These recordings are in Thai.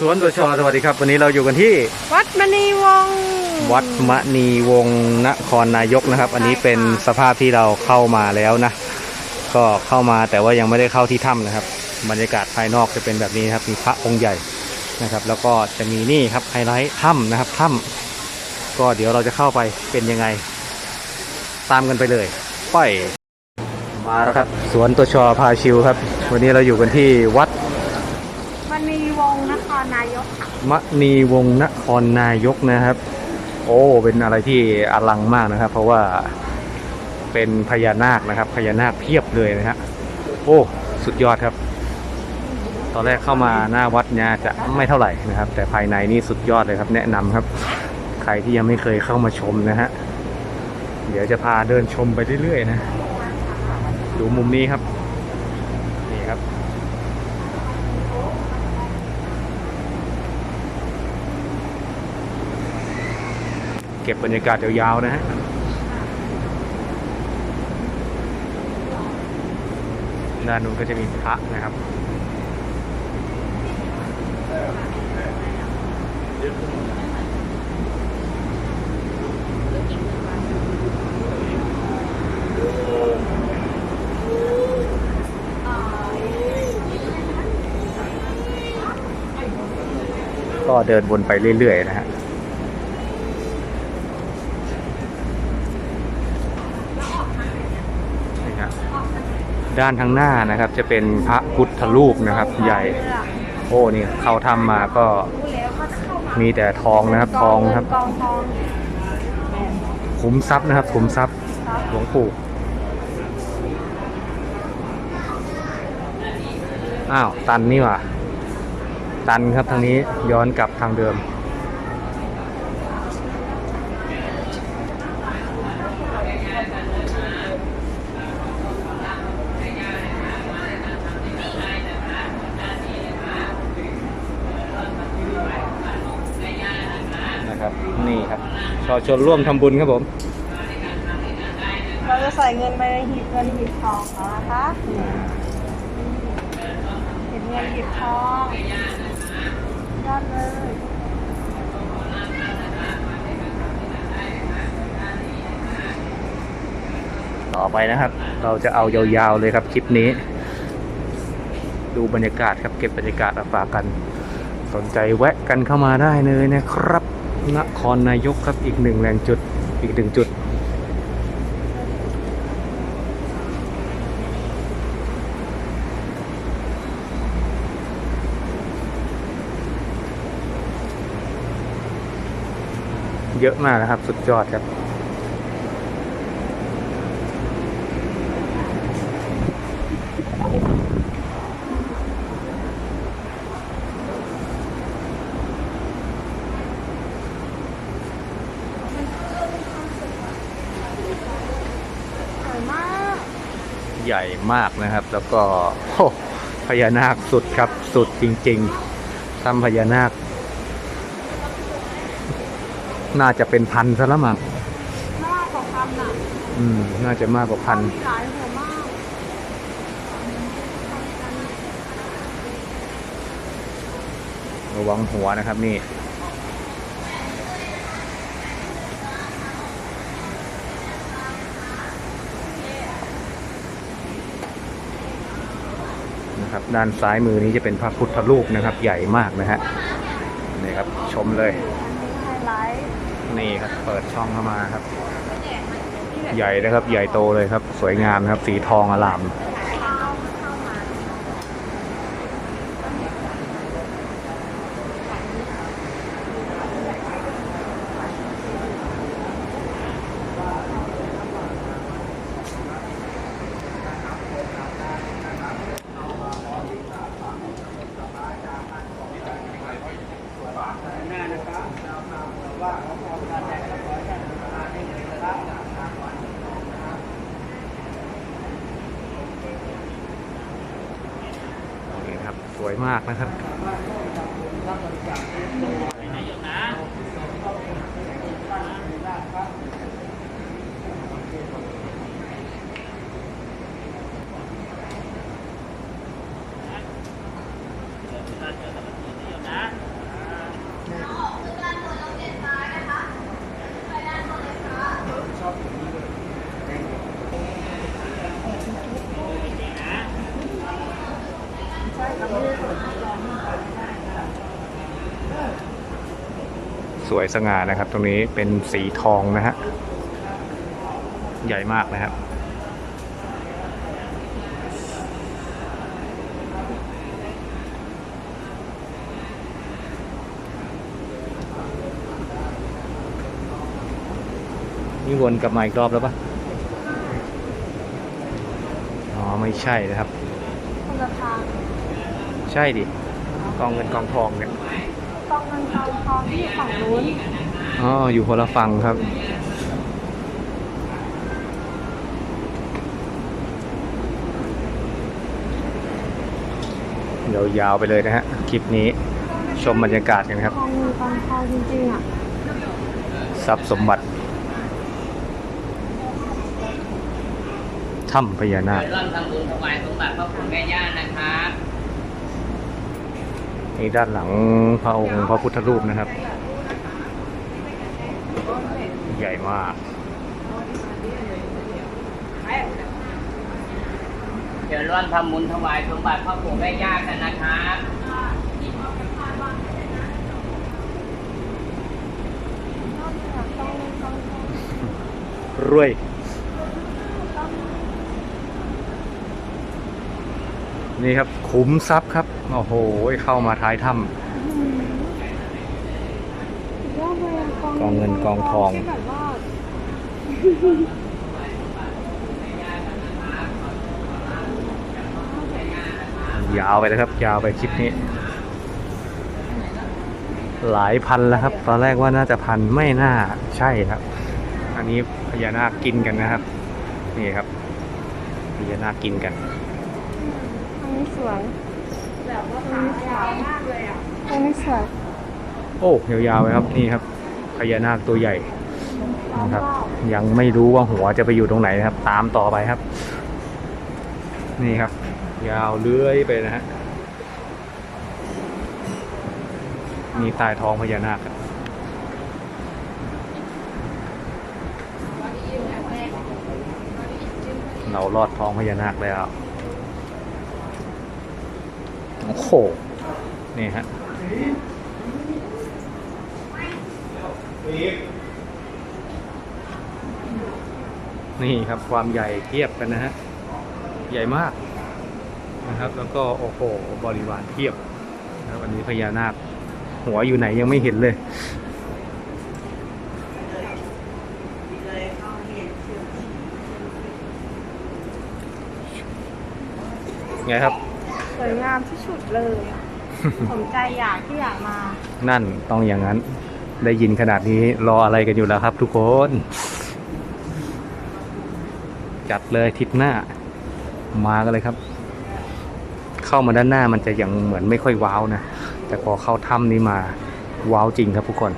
สวนตัวชอสวัสดีครับ วันนี้เราอยู่กันที่ วัดมณีวงศ์วัดมณีวงศ์นครนายกนะครับ อันนี้เป็นสภาพที่เราเข้ามาแล้วนะ ก็เข้ามาแต่ว่ายังไม่ได้เข้าที่ถ้ำนะครับ บรรยากาศภายนอกจะเป็นแบบนี้นะครับมีพระองค์ใหญ่นะครับ แล้วก็จะมีนี่ครับไฮไลท์ถ้ำนะครับถ้ำก็เดี๋ยวเราจะเข้าไปเป็นยังไง ตามกันไปเลยไปมาแล้วครับ สวนตัวชอพาชิวครับ วันนี้เราอยู่กันที่วัดมณี วงศ์นครนายกค่ะมณีวงศ์นครนายกนะครับ โอ้เป็นอะไรที่อลังมากนะครับ เพราะว่าเป็นพญานาคนะครับ พญานาคเพียบเลยนะฮะโอ้สุดยอดครับ ตอนแรกเข้ามาหน้าวัดเนี่ยจะไม่เท่าไหร่นะครับ แต่ภายในนี่สุดยอดเลยครับ แนะนำครับ ใครที่ยังไม่เคยเข้ามาชมนะฮะเดี๋ยวจะพาเดินชมไปเรื่อยๆนะ ดูมุมนี้ครับ นี่ครับ เก็บบรรยากาศยาวๆนะฮะด้านนู้นก็จะมีพระนะครับก็เดินวนไปเรื่อยๆนะฮะ ด้านทางหน้านะครับ จะเป็นพระพุทธรูปนะครับ ใหญ่ โอ้นี่เขาทำมาก็มีแต่ทองนะครับทองครับขุมทรัพย์นะครับขุมทรัพย์หลวงปู่อ้าว ตันนี่หว่าตันครับทางนี้ย้อนกลับทางเดิม นะครับ นี่ครับชอชนร่วมทำบุญครับผม เราจะใส่เงินไปในหีบเงินหีบทองเขานะคะหีบเงินหีบทองยอดเลยต่อไปนะครับ เราจะเอายาวๆเลยครับคลิปนี้ ดูบรรยากาศครับเก็บบรรยากาศมาฝากกัน สนใจแวะกันเข้ามาได้เลยนะครับ นครนายกครับอีกหนึ่งแหล่งจุดอีกหนึ่งจุด เยอะมากนะครับ สุดยอดครับ สวยมาก ใหญ่ มากนะครับ แล้วก็โอ้พญานาคสุดครับสุดจริงๆถ้ำพญานาค น่าจะเป็นพันซะแล้วมั้งมากกว่าพันอะอืม น่าจะมากกว่าพันมีหลายหัวมากระวังหัวนะครับนี่ นะครับ ด้านซ้ายมือนี้จะเป็นพระพุทธรูปนะครับ ใหญ่มากนะฮะนี่ครับชมเลยนี่ครับเปิดช่องเข้ามาครับ ใหญ่นะครับ ใหญ่โตเลยครับ สวยงามนะครับ สีทองอลาม เข้าเข้ามา นี่ครับ สวยมากนะครับ สวยสง่านะครับ ตรงนี้เป็นสีทองนะฮะ ใหญ่มากนะครับ นี่วนกลับมาอีกรอบแล้วปะอ๋อ ไม่ใช่นะครับ คนละทาง ใช่ดิ กองเงินกองทองเนี่ย กองเงินกองทองที่อยู่ฝั่งนู้นอ๋ออยู่คนละฝั่งครับยาวๆไปเลยนะฮะ คลิปนี้ชมบรรยากาศกันครับ กองเงินกองทองจริงๆอะทรัพย์สมบัติถ้ำพญานาคร่วมทำบุญถวายสมบัติพระคุณแม่ย่านะครับ นี่ด้านหลังพระองค์พระพุทธรูปนะครับ ใหญ่มากเดี๋ยวร่วมทำบุญถวายสมบัติพระคุณแม่ย่ากันนะครับรวย นี่ครับขุมทรัพย์ครับ โอ้โห เข้ามาท้ายถ้กองเงินกองทองที่แบบว่าำยาวไปเลยครับ ยาวไปคลิปนี้ หลายพันแล้วครับ ตอนแรกว่าน่าจะพันไม่น่าใช่ครับ อันนี้พญานาคกินกันนะครับ นี่ครับพญานาคกินกันตรงนี้ สวยแบบว่าขายาวมากเลยอะตรงนี้สวยโอ้ยาวๆไปครับนี่ครับพญานาคตัวใหญ่นะครับ ยังไม่รู้ว่าหัวจะไปอยู่ตรงไหนนะครับ ตามต่อไปครับ นี่ครับ ยาวเลื้อยไปนะฮะนี่ใต้ท้องพญานาคครับเราลอดท้องพญานาคแล้ว โอ้โหนี่ฮะนี่ครับความใหญ่เทียบกันนะฮะ ใหญ่มากนะครับ แล้วก็โอ้โหบริวารเทียบนะครับอันนี้พญานาค หัวอยู่ไหนยังไม่เห็นเลยไงครับ สวยงามที่สุดเลยอะสมใจอยากที่อยากมา นั่นต้องอย่างนั้น ได้ยินขนาดนี้รออะไรกันอยู่แล้วครับทุกคน จัดเลยทริปหน้า มากันเลยครับ เข้ามาด้านหน้ามันจะยังเหมือนไม่ค่อยว้าวนะ แต่พอเข้าถ้ำนี้มาว้าวจริงครับทุกคน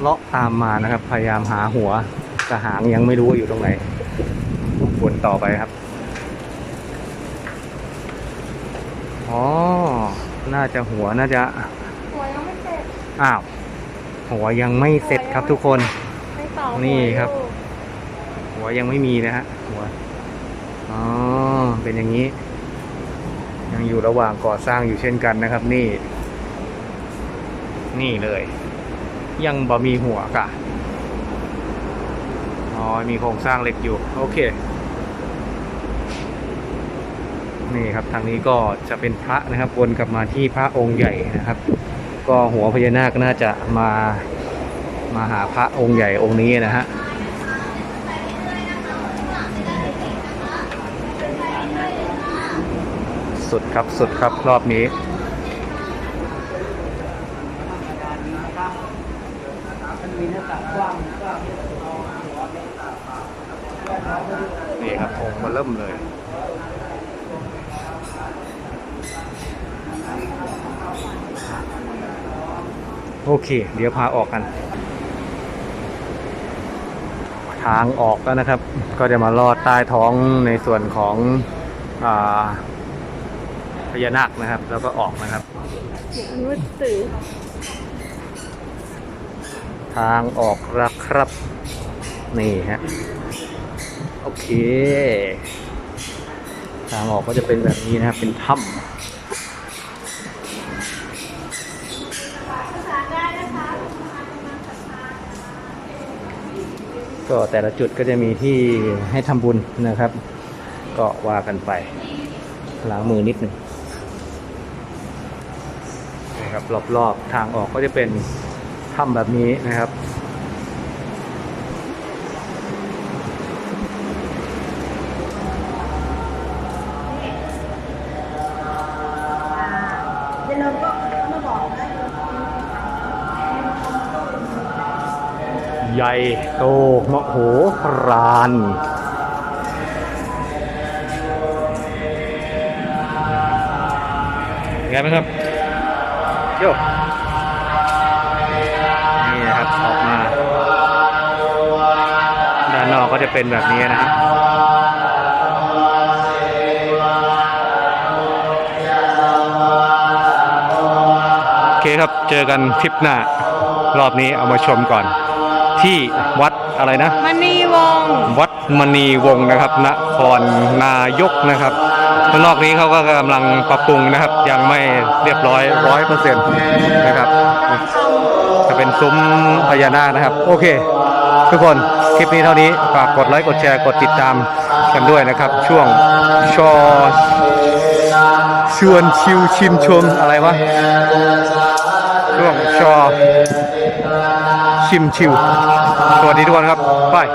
เลาะตามมานะครับ พยายามหาหัวกระหางยังไม่รู้ว่าอยู่ตรงไหนวน ต่อไปครับ อ๋อ น่าจะหัวน่าจะสวยยังไม่เสร็จอ้าว หัวยังไม่เสร็จครับทุกคนไม่ต่อนี่ครับหัวอยู่หัวยังไม่มีนะฮะ หัว อ๋อ เป็นอย่างนี้ ยังอยู่ระหว่างก่อสร้างอยู่เช่นกันนะครับ นี่ นี่เลย ยังบ่มีหัวกะ อ๋อ มีโครงสร้างเหล็กอยู่ โอเค นี่ครับทางนี้ก็จะเป็นพระนะครับวนกลับมาที่พระองค์ใหญ่นะครับ ก็หัวพญานาคน่าจะมามาหาพระองค์ใหญ่องค์นี้นะฮะสุดครับสุดครับรอบนี้นี่ครับองค์มาเริ่มเลย โอเค เดี๋ยวพาออกกัน ทางออกแล้วนะครับ ก็จะมาลอดใต้ท้องในส่วนของอาพญานาคนะครับ แล้วก็ออกนะครับอันนี้ว่าสื่อทางออกแล้วครับ นี่ฮะ โอเค ทางออกก็จะเป็นแบบนี้นะครับ เป็นถ้ำ ก็แต่ละจุดก็จะมีที่ให้ทำบุญนะครับ ก็ว่ากันไปล้างมือนิดหนึ่งนะครับรอบๆทางออกก็จะเป็นถ้ำแบบนี้นะครับ อย่าลืมก็มาบอกนะ ใหญ่ โตมโหฬารยังไงบ้างครับโยนี่นะครับออกมาด้านนอกก็จะเป็นแบบนี้นะฮะโอเคครับเจอกันคลิปหน้ารอบนี้เอามาชมก่อน ที่วัดอะไรนะมณีวงศ์วัดมณีวงศ์นะครับนครนายกนะครับข้างนอกนี้เขาก็กำลังปรับปรุงนะครับ ยังไม่เรียบร้อยร้อยเปอร์เซ็นต์นะครับจะเป็นซุ้มพญานาคนะครับ โอเค ทุกคนคลิปนี้เท่านี้ฝากกดไลค์กดแชร์กดติดตามกันด้วยนะครับ ช่วงชอชวนชิวชิมชมอะไรวะช่วงชอ ชิมชิวสวัสดีทุกคนครับบาย